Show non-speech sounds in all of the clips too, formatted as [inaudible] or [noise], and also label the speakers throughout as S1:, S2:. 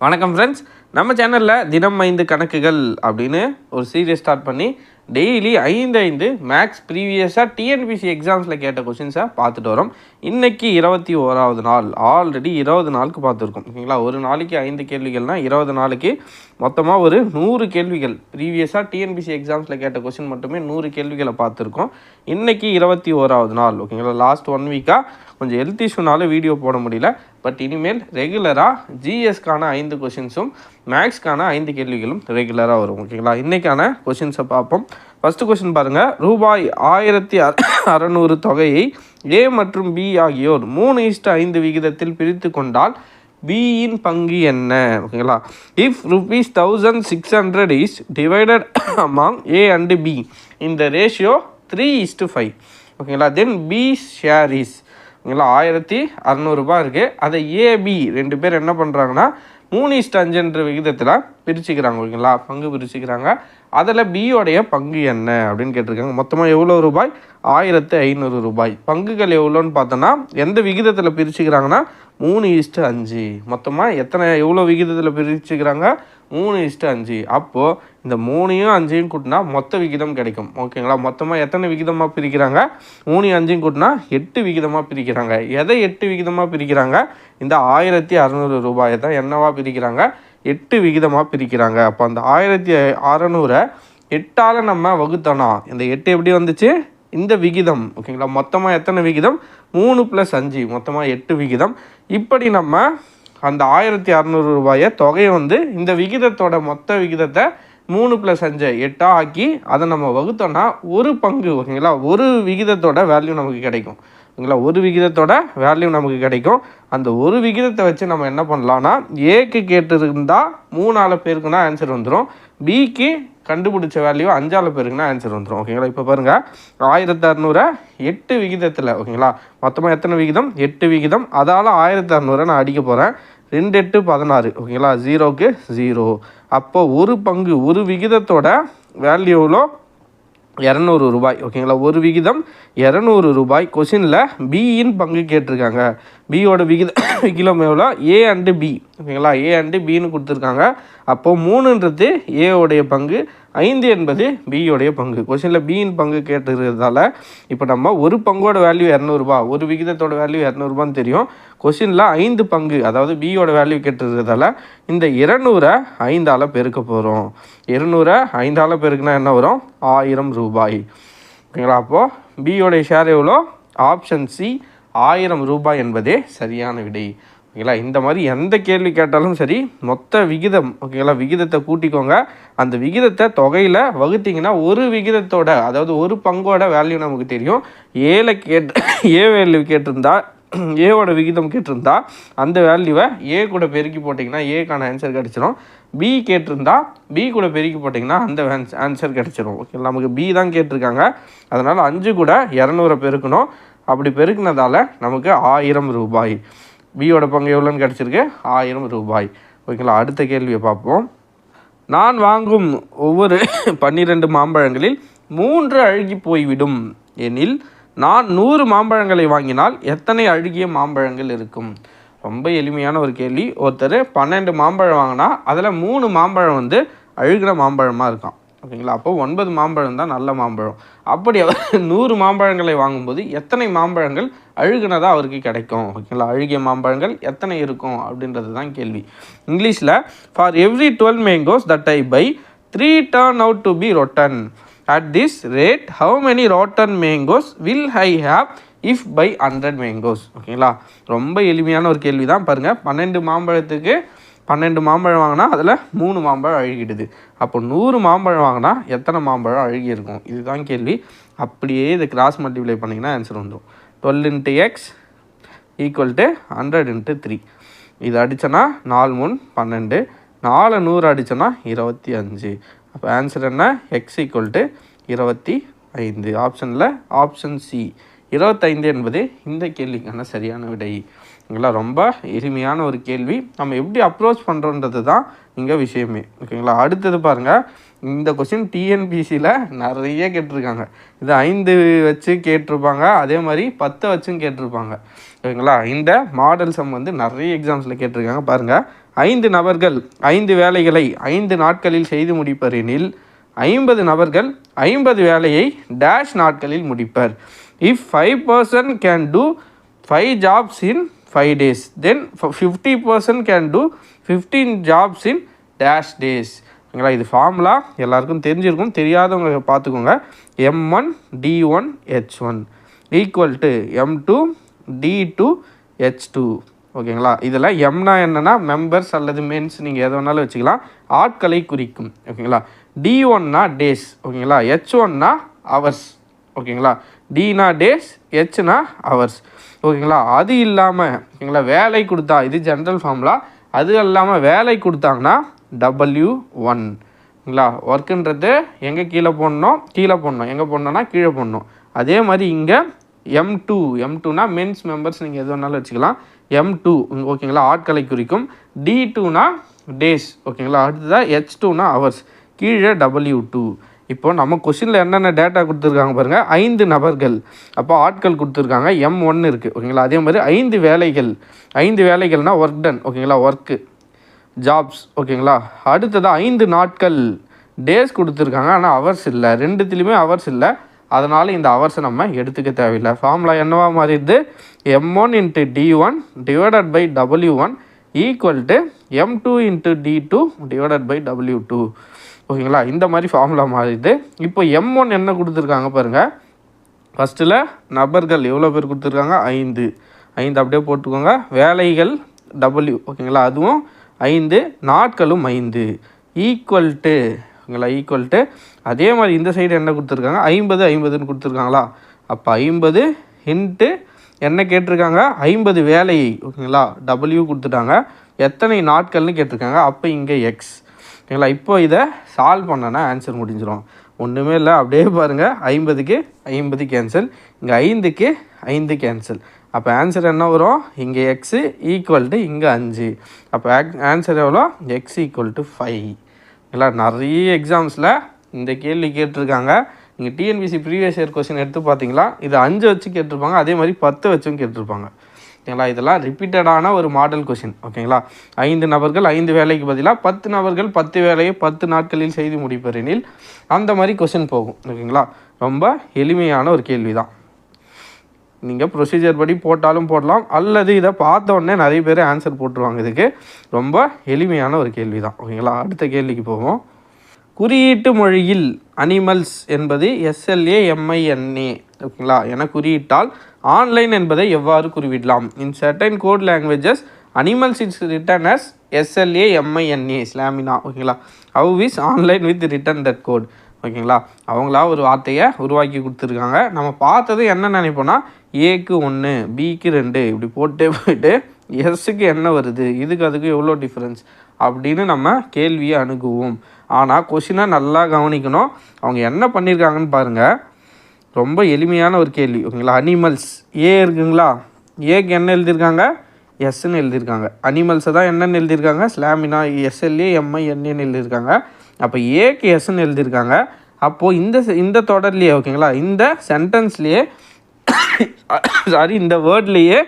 S1: வணக்கம் ஃப்ரெண்ட்ஸ் நம்ம சேனலில் தினம் ஐந்து கணக்குகள் அப்படின்னு ஒரு சீரியஸ் ஸ்டார்ட் பண்ணி டெய்லி ஐந்து ஐந்து மேக்ஸ் ப்ரீவியஸாக டிஎன்பிசி எக்ஸாம்ஸில் கேட்ட கொஷின்ஸை பார்த்துட்டு வரோம். இன்றைக்கி இருபத்தி ஓராவது நாள். ஆல்ரெடி இருபது நாளுக்கு பார்த்துருக்கோம். ஓகேங்களா? ஒரு நாளைக்கு ஐந்து கேள்விகள்னால் இருபது நாளைக்கு மொத்தமாக ஒரு நூறு கேள்விகள். ப்ரீவியஸாக டிஎன்பிசி எக்ஸாம்ஸில் கேட்ட கொஷின் மட்டுமே நூறு கேள்விகளை பார்த்துருக்கோம். இன்றைக்கி இருபத்தி ஓராவது நாள். ஓகேங்களா? லாஸ்ட் ஒன் வீக்காக கொஞ்சம் ஹெல்த் இஷ்யூனால வீடியோ போட முடியல. பட் இனிமேல் ரெகுலராக ஜிஎஸ்க்கான ஐந்து கொஷின்ஸும் மேக்ஸ்க்கான ஐந்து கேள்விகளும் ரெகுலராக வரும் ஓகேங்களா இன்றைக்கான கொஷின்ஸை பார்ப்போம். ஃபஸ்ட்டு கொஷின் பாருங்கள் ரூபாய் ஆயிரத்தி அறநூறு தொகையை ஏ மற்றும் பி ஆகியோர் மூணு இஷ்ட ஐந்து விகிதத்தில் பிரித்து கொண்டால் பியின் பங்கு என்ன ஓகேங்களா if rupees thousand six hundred is divided among A and B இந்த ratio three is to five ஓகேங்களா தென் பி ஷேர் இஸ் ஓகேங்களா ஆயிரத்தி அறநூறுபா இருக்குது அதை ஏபி ரெண்டு பேர் என்ன பண்ணுறாங்கன்னா மூணு இஸ்ட் அஞ்சுன்ற விகிதத்தில் பிரிச்சுக்கிறாங்க ஓகேங்களா? பங்கு பிரிச்சுக்கிறாங்க. அதில் பியோடைய பங்கு என்ன அப்படின்னு கேட்டிருக்காங்க. மொத்தமாக எவ்வளோ ரூபாய்? ஆயிரத்து ஐநூறு ரூபாய். பங்குகள் எவ்வளோன்னு பார்த்தோன்னா எந்த விகிதத்தில் பிரிச்சுக்கிறாங்கன்னா மூணு இஸ்ட்டு அஞ்சு. மொத்தமாக எத்தனை எவ்வளோ விகிதத்தில் பிரிச்சுக்கிறாங்க? மூணு இஸ்ட்டு அஞ்சு. அப்போது இந்த மூணையும் அஞ்சையும் கூட்டினா மொத்த விகிதம் கிடைக்கும். ஓகேங்களா? மொத்தமாக எத்தனை விகிதமாக பிரிக்கிறாங்க? மூணு அஞ்சையும் கூட்டினா எட்டு விகிதமாக பிரிக்கிறாங்க. எதை எட்டு விகிதமாக பிரிக்கிறாங்க? இந்த ஆயிரத்தி அறநூறு ரூபாயை தான் என்னவா பிரிக்கிறாங்க? எட்டு விகிதமாக பிரிக்கிறாங்க. அப்போ அந்த ஆயிரத்தி அறநூறை எட்டால் நம்ம வகுத்தோன்னா இந்த எட்டு எப்படி வந்துச்சு? இந்த விகிதம். ஓகேங்களா மொத்தமாக எத்தனை விகிதம்? மூணு ப்ளஸ் அஞ்சு. மொத்தமாக எட்டு விகிதம். இப்படி நம்ம அந்த ஆயிரத்தி அறநூறு ரூபாயை தொகையை வந்து இந்த விகிதத்தோட மொத்த விகிதத்தை மூணு ப்ளஸ் அஞ்சு எட்டாக ஆக்கி அதை நம்ம வகுத்தோன்னா ஒரு பங்கு ஓகேங்களா ஒரு விகிதத்தோட வேல்யூ நமக்கு கிடைக்கும். ஓகேங்களா ஒரு விகிதத்தோட வேல்யூ நமக்கு கிடைக்கும். அந்த ஒரு விகிதத்தை வச்சு நம்ம என்ன பண்ணலான்னா ஏக்கு கேட்டிருந்தா மூணாலு பேருக்குன்னா ஆன்சர் வந்துடும் பிக்கு கண்டுபிடிச்ச வேல்யூ அஞ்சால பேருக்குன்னா ஆன்சர் வந்துடும் ஓகேங்களா இப்போ பாருங்கள் ஆயிரத்தி அறநூறை எட்டு விகிதத்தில் ஓகேங்களா மொத்தமாக எத்தனை விகிதம்? எட்டு விகிதம். அதால் ஆயிரத்தி அறநூறை நான் அடிக்க போகிறேன் ரெண்டு எட்டு பதினாறு ஓகேங்களா ஜீரோக்கு ஜீரோ அப்போ ஒரு பங்கு ஒரு விகிதத்தோட வேல்யூ எவ்வளோ? இரநூறு ரூபாய் ஓகேங்களா ஒரு விகிதம் இரநூறு ரூபாய். கொஷினில் பியின் பங்கு கேட்டிருக்காங்க. பியோட விகித [coughs] விகிதம் எவ்வளோ? ஏ அண்டு பி ஓகேங்களா ஏ அண்டு பின்னு கொடுத்துருக்காங்க. அப்போது மூணுன்றது ஏவுடைய பங்கு ஐந்து என்பது பியோடைய பங்கு. கொஷினில் பியின் பங்கு கேட்டுருக்கிறதால இப்போ நம்ம ஒரு பங்கோட வேல்யூ இரநூறுபா ஒரு விகிதத்தோட வேல்யூ இரநூறுபான்னு தெரியும். கொஷினில் ஐந்து பங்கு அதாவது பியோட வேல்யூ கேட்டுருக்கிறதால இந்த இருநூறை ஐந்தால் பெருக்க போகிறோம் இருநூறை ஐந்தால் பெருக்குனா என்ன வரும்? ஆயிரம் ரூபாய். ஓகேங்களா? அப்போது பியோடைய ஷேர் எவ்வளோ? ஆப்ஷன் சி ஆயிரம் ரூபாய் என்பதே சரியான விடை. ஓகேங்களா? இந்த மாதிரி எந்த கேள்வி கேட்டாலும் சரி மொத்த விகிதம் ஓகேங்களா? விகிதத்தை கூட்டிக்கோங்க. அந்த விகிதத்தை தொகையில் வகுத்தீங்கன்னா ஒரு விகிதத்தோட அதாவது ஒரு பங்கோட வேல்யூ நமக்கு தெரியும். ஏழை கேட்டு ஏ வேல்யூ கேட்டிருந்தா [clears throat] ஏவோட விகிதம் கேட்டிருந்தா அந்த வேல்யூவை ஏ கூட பெருக்கி போட்டிங்கன்னா ஏக்கான ஆன்சர் கிடச்சிரும். பி கேட்டிருந்தா பி கூட பெருக்கி போட்டிங்கன்னா அந்த ஆன்சர் கிடச்சிரும். ஓகே நமக்கு பி தான் கேட்டிருக்காங்க. அதனால் அஞ்சு கூட இரநூறை பெருக்கணும். அப்படி பெருக்கினதால நமக்கு ஆயிரம் ரூபாய். பியோட பங்கு எவ்வளோன்னு கிடச்சிருக்கு? ஆயிரம் ரூபாய். ஓகேங்களா அடுத்த கேள்வியை பார்ப்போம். நான் வாங்கும் ஒவ்வொரு [laughs] பன்னிரெண்டு மாம்பழங்களில் மூன்று அழுகி போய்விடும். எனில் நான் நூறு மாம்பழங்களை வாங்கினால் எத்தனை அழுகிய மாம்பழங்கள் இருக்கும்? ரொம்ப எளிமையான ஒரு கேள்வி. ஒருத்தர் பன்னெண்டு மாம்பழம் வாங்கினா அதில் மூணு மாம்பழம் வந்து அழுகிற மாம்பழமாக இருக்கான் ஓகேங்களா? அப்போ ஒன்பது மாம்பழம் தான் நல்ல மாம்பழம். அப்படி அவர் [laughs] நூறு மாம்பழங்களை வாங்கும்போது எத்தனை மாம்பழங்கள் அழுகுனதாக அவருக்கு கிடைக்கும்? ஓகேங்களா? அழுகிய மாம்பழங்கள் எத்தனை இருக்கும் அப்படின்றது தான் கேள்வி. இங்கிலீஷில் for every twelve mangoes that I buy three turn out to be rotten at this rate how many rotten mangoes will high have if buy hundred mangoes ஓகேங்களா ரொம்ப எளிமையான ஒரு கேள்வி தான் பாருங்கள் பன்னெண்டு மாம்பழத்துக்கு பன்னெண்டு மாம்பழம் வாங்கினா அதில் மூணு மாம்பழம் அழுகிடுது. அப்போ நூறு மாம்பழம் வாங்கினா எத்தனை மாம்பழம் அழுகி இருக்கும்? இதுதான் கேள்வி. அப்படியே இதை கிராஸ் மல்டிப்ளை பண்ணிங்கன்னா ஆன்சர் வந்துடும் twelve into x equal to hundred into three இது அடித்தோன்னா நாலு மூணு பன்னெண்டு. நாலு நூறு அடித்தோன்னா இருபத்தி அஞ்சு. அப்போ ஆன்சர் என்ன? எக்ஸ் ஈக்குவல் டு இருபத்தி ஐந்து. ஆப்ஷனில் ஆப்ஷன் சி இருபத்தைந்து என்பது இந்த கேள்விக்கான சரியான விடை. ஓகேங்களா ரொம்ப எளிமையான ஒரு கேள்வி. நம்ம எப்படி அப்ரோச் பண்ணுறோன்றது தான் இங்கே விஷயமே. ஓகேங்களா அடுத்தது பாருங்கள் இந்த கொஸ்டின் டிஎன்பிசியில் நிறைய கேட்டிருக்காங்க. இது ஐந்து வச்சு கேட்டிருப்பாங்க. அதே மாதிரி பத்தை வச்சும் கேட்டிருப்பாங்க. ஓகேங்களா இந்த மாடல் சம் வந்து நிறைய எக்ஸாம்ஸில் கேட்டிருக்காங்க. பாருங்கள் ஐந்து நபர்கள் ஐந்து வேலைகளை ஐந்து நாட்களில் செய்து முடிப்பர் எனில் ஐம்பது நபர்கள் ஐம்பது வேலையை டேஷ் நாட்களில் முடிப்பர். If five person can do five jobs in five days then fifty persons can do fifteen jobs in dash days ஓகேங்களா இது ஃபார்முலா எல்லாருக்கும் தெரிஞ்சிருக்கும். தெரியாதவங்க பார்த்துக்கோங்க. M one D one H one equal to M two D two H two ஓகேங்களா? இதில் எம்னா என்னென்னா members அல்லது மென்ஸ் நீங்கள் எது வேணாலும் வச்சுக்கலாம். ஆட்களை குறிக்கும். ஓகேங்களா? டி ஒன்னா டேஸ் ஓகேங்களா? ஹெச் ஒன்னா அவர்ஸ் ஓகேங்களா? டினா டேஸ் ஹெச்னா அவர்ஸ் ஓகேங்களா? அது இல்லாமல் ஓகேங்களா? வேலை கொடுத்தா இது ஜென்ரல் ஃபார்முலா அது இல்லாமல் வேலை கொடுத்தாங்கன்னா டபுள்யூ ஒன் ஓகேங்களா? ஒர்க்குன்றது எங்கே கீழே போடணும்? கீழே போடணும். எங்கே போடணும்னா கீழே போடணும். அதே மாதிரி இங்கே எம் டூ எம் டூனா மென்ஸ் மெம்பர்ஸ் நீங்கள் எது வேணாலும் வச்சுக்கலாம். எம் டூ ஓகேங்களா? ஆட்களை குறிக்கும். டி டூனா டேஸ் ஓகேங்களா? அடுத்ததாக ஹெச் டூனா அவர்ஸ் கீழே டபிள்யூ டூ இப்போ நம்ம கொஷினில் என்னென்ன டேட்டா கொடுத்துருக்காங்க பாருங்கள் ஐந்து நபர்கள். அப்போ ஆட்கள் கொடுத்துருக்காங்க. எம் ஒன்று இருக்குது ஓகேங்களா அதே மாதிரி ஐந்து வேலைகள். ஐந்து வேலைகள்னால் ஒர்க் டன் ஓகேங்களா ஒர்க்கு ஜாப்ஸ் ஓகேங்களா அடுத்ததாக ஐந்து நாட்கள். டேஸ் கொடுத்துருக்காங்க. ஆனால் அவர்ஸ் இல்லை. ரெண்டுத்துலேயுமே அவர்ஸ் இல்லை. அதனால் இந்த ஹவர்ஸை நம்ம எடுத்துக்க தேவையில்லை. ஃபார்முலா என்னவா மாறிடுது? M one into D one divided by W one equal to M two into D two divided by W two ஓகேங்களா? இந்த மாதிரி ஃபார்முலா மாறிடுது இப்போ எம் ஒன் என்ன கொடுத்துருக்காங்க பாருங்கள் ஃபஸ்ட்டில் நபர்கள் எவ்வளோ பேர் கொடுத்துருக்காங்க? ஐந்து. ஐந்து அப்படியே போட்டுக்கோங்க. வேலைகள் டபுள்யூ ஓகேங்களா? அதுவும் ஐந்து நாட்களும் ஐந்து. ஈக்குவல் டு ஓகேங்களா? ஈக்குவல் டு அதே மாதிரி இந்த சைடு என்ன கொடுத்துருக்காங்க? ஐம்பது ஐம்பதுன்னு கொடுத்துருக்காங்களா? அப்போ ஐம்பது இன்ட்டு என்ன கேட்டிருக்காங்க? ஐம்பது வேலையை ஓகேங்களா? டபுள்யூ கொடுத்துட்டாங்க. எத்தனை நாட்கள்னு கேட்டிருக்காங்க. அப்போ இங்கே எக்ஸ் ஓகேங்களா இப்போ இதை சால்வ் பண்ணனா ஆன்சர் முடிஞ்சிடும் ஒன்றுமே இல்லை அப்படியே பாருங்கள் ஐம்பதுக்கு ஐம்பது கேன்சல் இங்கே ஐந்துக்கு ஐந்து கேன்சல் அப்போ ஆன்சர் என்ன வரும்? இங்கே எக்ஸு ஈக்குவல் டு இங்கே அஞ்சு. அப்போ ஆன்சர் எவ்வளோ? எக்ஸ் ஈக்குவல் டு ஃபைவ் இல்லை நிறைய எக்ஸாம்ஸில் இந்த கேள்வி கேட்டிருக்காங்க. நீங்கள் டிஎன்பிசி ப்ரீவியஸ் இயர் கொஸ்டின் எடுத்து பார்த்தீங்களா இது அஞ்சு வச்சு கேட்டிருப்பாங்க அதே மாதிரி பத்து வச்சும் கேட்டிருப்பாங்க. ஓகேங்களா? இதெல்லாம் ரிப்பீட்டடான ஒரு மாடல் கொஷின் ஓகேங்களா? ஐந்து நபர்கள் ஐந்து வேலைக்கு பதிலாக பத்து நபர்கள் பத்து வேலையை பத்து நாட்களில் செய்து முடிப்பர் எனில் அந்த மாதிரி கொஷின் போகும் ஓகேங்களா? ரொம்ப எளிமையான ஒரு கேள்வி தான் நீங்கள் ப்ரொசீஜர் படி போட்டாலும் போடலாம் அல்லது இதை பார்த்த உடனே நிறைய பேர் ஆன்சர் போட்டுருவாங்க. இதுக்கு ரொம்ப எளிமையான ஒரு கேள்வி தான் ஓகேங்களா? அடுத்த கேள்விக்கு போவோம். குறியீட்டு மொழியில் அனிமல்ஸ் என்பது எஸ்எல்ஏ எம்ஐஎன்ஏ ஓகேங்களா? என குறியிட்டால் ஆன்லைன் என்பதை எவ்வாறு குறிவிடலாம்? In certain code languages animals it's written as S L A M I N A slamina ஓகேங்களா? How is online with written that code ஓகேங்களா? அவங்களா ஒரு வார்த்தையை உருவாக்கி கொடுத்துருக்காங்க. நம்ம பார்த்தது என்ன நினைப்போம்னா ஏக்கு ஒன்று பிக்கு ரெண்டு இப்படி போட்டே போயிட்டு எஸ்ஸுக்கு என்ன வருது? இதுக்கு அதுக்கு எவ்வளோ டிஃப்ரென்ஸ் அப்படின்னு நம்ம கேள்வியை அணுகுவோம். ஆனால் கொஷினை நல்லா கவனிக்கணும். அவங்க என்ன பண்ணியிருக்காங்கன்னு பாருங்கள் ரொம்ப எளிமையான ஒரு கேள்வி. ஓகேங்களா? அனிமல்ஸ் ஏ இருக்குங்களா? ஏக்கு என்ன எழுதியிருக்காங்க? எஸ்ன்னு எழுதியிருக்காங்க. அனிமல்ஸை தான் என்னென்னு எழுதியிருக்காங்க? ஸ்லாமினா எஸ்எல்ஏ எம்ஐ என்னன்னு எழுதியிருக்காங்க. அப்போ ஏக்கு எஸ்ன்னு எழுதியிருக்காங்க. அப்போது இந்த இந்த தொடர்லையே ஓகேங்களா? இந்த சென்டென்ஸ்லேயே சாரி [coughs] இந்த வேர்ட்லேயே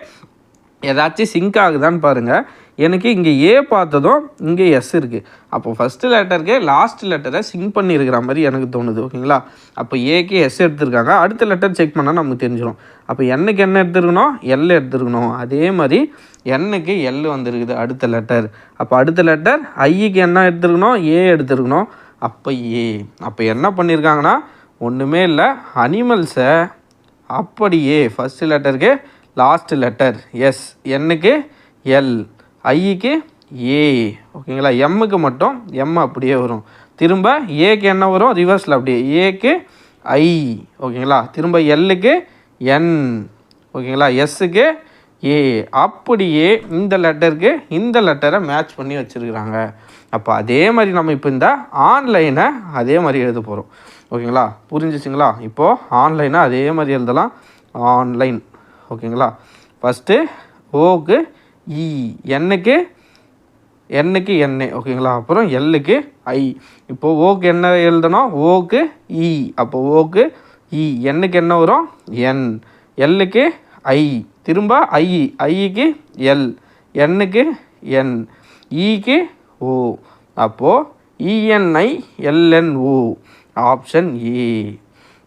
S1: ஏதாச்சும் சிங்க் ஆகுதான்னு பாருங்கள் எனக்கு இங்கே ஏ பார்த்ததும் இங்கே எஸ் இருக்குது அப்போ ஃபஸ்ட்டு லெட்டருக்கு லாஸ்ட் லெட்டரை சிங்க் பண்ணியிருக்கிற மாதிரி எனக்கு தோணுது ஓகேங்களா? அப்போ ஏக்கு எஸ் எடுத்திருக்காங்க. அடுத்த லெட்டர் செக் பண்ணால் நமக்கு தெரிஞ்சிடும் அப்போ என்னைக்கு என்ன எடுத்துருக்கணும்? எல் எடுத்துருக்கணும். அதே மாதிரி என்னைக்கு எல் வந்துருக்குது அடுத்த லெட்டர் அப்போ அடுத்த லெட்டர் ஐக்கு என்ன எடுத்துருக்கணும்? ஏ எடுத்துருக்கணும். அப்போ ஏ அப்போ என்ன பண்ணியிருக்காங்கன்னா ஒன்றுமே இல்லை அனிமல்ஸை அப்படியே ஃபஸ்ட்டு லெட்டருக்கு லாஸ்ட் லெட்டர் எஸ் என்னுக்கு எல் ஐக்கு ஏ ஓகேங்களா? எம்முக்கு மட்டும் எம் அப்படியே வரும். திரும்ப ஏக்கு என்ன வரும்? ரிவர்ஸில் அப்படியே. ஏக்கு ஐ ஓகேங்களா? திரும்ப எல்லுக்கு என் ஓகேங்களா? எஸ்ஸுக்கு ஏ அப்படியே இந்த லெட்டருக்கு இந்த லெட்டரை மேட்ச் பண்ணி வச்சுருக்குறாங்க. அப்போ அதே மாதிரி நம்ம இப்போ இந்த ஆன்லைனை அதே மாதிரி எழுத போகிறோம் ஓகேங்களா? புரிஞ்சிச்சுங்களா? இப்போது ஆன்லைனை அதே மாதிரி எழுதலாம். ஆன்லைன் ஓகேங்களா? ஃபஸ்ட்டு ஓக்கு இ e, என்னுக்கு என்னுக்கு எண்ணெய் ஓகேங்களா? அப்புறம் எல்லுக்கு ஐ இப்போது ஓக்கு என்ன எழுதணும்? ஓக்கு இ e. அப்போ ஓக்கு இ e. என்னுக்கு என்ன வரும்? என் எல்லுக்கு ஐ திரும்ப ஐ ஐக்கு எல் என்னுக்கு என் ஈக்கு ஓ அப்போது இஎன்ஐ எல்என்ஓ ஆப்ஷன் ஏ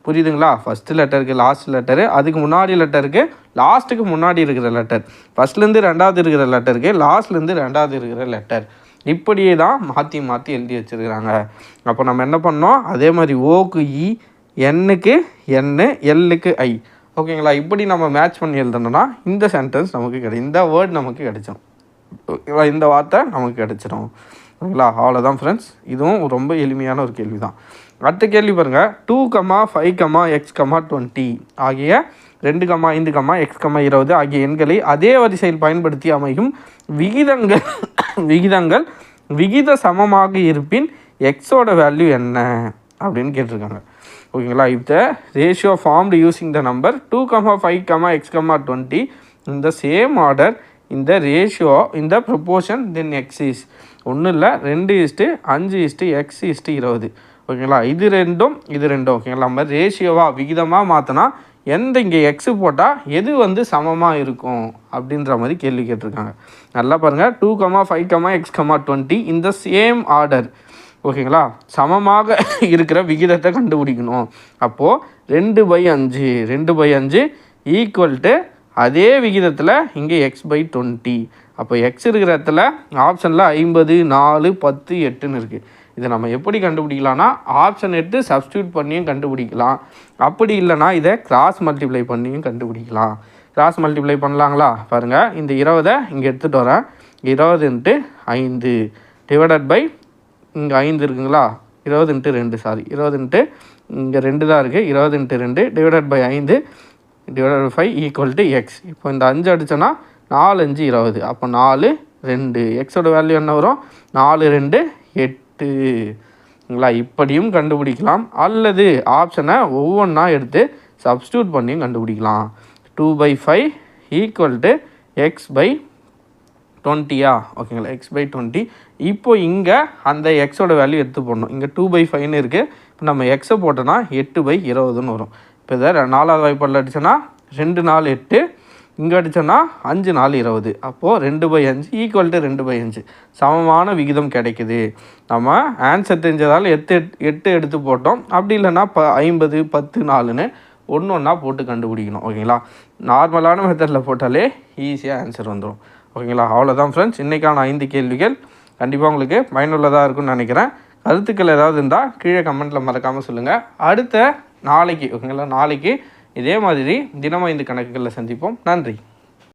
S1: புரியுதுங்களா? ஃபஸ்ட்டு லெட்டருக்கு லாஸ்ட் லெட்டரு அதுக்கு முன்னாடி லெட்டருக்கு லாஸ்ட்டுக்கு முன்னாடி இருக்கிற லெட்டர் ஃபஸ்ட்லேருந்து ரெண்டாவது இருக்கிற லெட்டருக்கு லாஸ்ட்லேருந்து ரெண்டாவது இருக்கிற லெட்டர் இப்படியே தான் மாற்றி மாற்றி எழுதி வச்சுருக்கிறாங்க. அப்போ நம்ம என்ன பண்ணோம்? அதே மாதிரி ஓக்கு இ e, எண்ணுக்கு என்னு எல்லுக்கு ஐ ஓகேங்களா இப்படி நம்ம மேட்ச் பண்ணி எழுதணும்னா இந்த சென்டென்ஸ் நமக்கு கிடை இந்த வேர்ட் நமக்கு கிடைச்சோம் இந்த வார்த்தை நமக்கு கிடைச்சிடும் ஓகேங்களா? அவ்வளோதான் ஃப்ரெண்ட்ஸ் இதுவும் ரொம்ப எளிமையான ஒரு கேள்வி தான் அடுத்த கேள்வி பாருங்கள் two comma five comma x comma twenty ஆகிய ரெண்டு கமா ஐந்து கமா எக்ஸ் கமா இருபது ஆகிய எண்களை அதே வரிசையில் பயன்படுத்தி அமையும் விகிதங்கள் விகிதங்கள் விகித சமமாக இருப்பின் எக்ஸோட வேல்யூ என்ன அப்படின்னு கேட்டிருக்காங்க. ஓகேங்களா? If the ratio formed using the number 2 comma 5 comma x comma 20 in the same இந்த ரேஷியோ இந்த ப்ரொப்போர்ஷன் தென் எக்ஸீஸ் ஒன்றும் இல்லை ரெண்டு இஸ்ட்டு அஞ்சு இஸ்ட்டு எக்ஸ் இஸ்ட்டு இருபது ஓகேங்களா இது ரெண்டும் இது ரெண்டும். ஓகேங்களா நம்ம ரேஷியோவாக விகிதமாக மாற்றினா எந்த இங்கே எக்ஸு போட்டால் எது வந்து சமமாக இருக்கும்? அப்படின்ற மாதிரி கேள்வி கேட்டிருக்காங்க. நல்லா பாருங்கள் two comma five comma x comma twenty இந்த சேம் ஆர்டர் ஓகேங்களா சமமாக [laughs] இருக்கிற விகிதத்தை கண்டுபிடிக்கணும். அப்போது ரெண்டு பை அஞ்சு ரெண்டு பை அஞ்சு ஈக்குவல் டு அதே விகிதத்தில் இங்கே எக்ஸ் பை டுவெண்ட்டி அப்போ எக்ஸ் இருக்கிற இடத்துல ஆப்ஷனில் ஐம்பது நாலு பத்து எட்டுன்னு இருக்குது இதை நம்ம எப்படி கண்டுபிடிக்கலாம்னா ஆப்ஷன் எடுத்து சப்ஸ்டியூட் பண்ணியும் கண்டுபிடிக்கலாம். அப்படி இல்லைன்னா இதை கிராஸ் மல்டிப்ளை பண்ணியும் கண்டுபிடிக்கலாம். கிராஸ் மல்டிப்ளை பண்ணலாங்களா? பாருங்கள் இந்த இருபதை இங்கே எடுத்துகிட்டு வரேன். இருபது இன்ட்டு ஐந்து. டிவைடட் பை இங்கே ஐந்து இருக்குங்களா? இருபது இன்ட்டு ரெண்டு சாரி இருபது இன்ட்டு இங்கே ரெண்டு தான் இருக்குது இருபது இன்ட்டு ரெண்டு டிவைடட் பை ஐந்து. Divided by five equal to x இப்போ இந்த அஞ்சு அடித்தோன்னா நாலு அஞ்சு இருபது. அப்போ நாலு ரெண்டு. எக்ஸோட வேல்யூ என்ன வரும்? நாலு ரெண்டு எட்டுங்களா இப்படியும் கண்டுபிடிக்கலாம். அல்லது ஆப்ஷனை ஒவ்வொன்றா எடுத்து சப்ஸ்டியூட் பண்ணியும் கண்டுபிடிக்கலாம். Two by five equal to x by டுவெண்ட்டியா ஓகேங்களா எக்ஸ் பை டுவெண்ட்டி இப்போ இங்கே அந்த எக்ஸோட வேல்யூ எடுத்து போடணும். இங்கே டூ பை ஃபைவ்னு இருக்குது இப்போ நம்ம எக்ஸை போட்டோன்னா எட்டு பை இருபதுன்னு வரும். இப்போ இதை நாலாவது வாய்ப்பாடில் அடித்தோன்னா ரெண்டு நாலு எட்டு. இங்கே அடித்தோன்னா அஞ்சு நாலு இருபது. அப்போது ரெண்டு பை அஞ்சு ஈக்குவல் டு ரெண்டு பை அஞ்சு. சமமான விகிதம் கிடைக்குது. நம்ம ஆன்சர் தெரிஞ்சதால் எட்டு எட்டு எடுத்து போட்டோம். அப்படி இல்லைன்னா ப ஐம்பது பத்து நாலுன்னு ஒன்று ஒன்றா போட்டு கண்டுபிடிக்கணும். ஓகேங்களா? நார்மலான மெத்தடில் போட்டாலே ஈஸியாக ஆன்சர் வந்துடும் ஓகேங்களா? அவ்வளோதான் ஃப்ரெண்ட்ஸ் இன்றைக்கான ஐந்து கேள்விகள். கண்டிப்பாக உங்களுக்கு பயனுள்ளதாக இருக்கும்னு நினைக்கிறேன். கருத்துக்கள் ஏதாவது இருந்தால் கீழே கமெண்ட்டில் மறக்காமல் சொல்லுங்கள் அடுத்த நாளைக்கு ஓகேங்களா? நாளைக்கு இதே மாதிரி தினமும் இந்த கணக்குகளில் சந்திப்போம். நன்றி.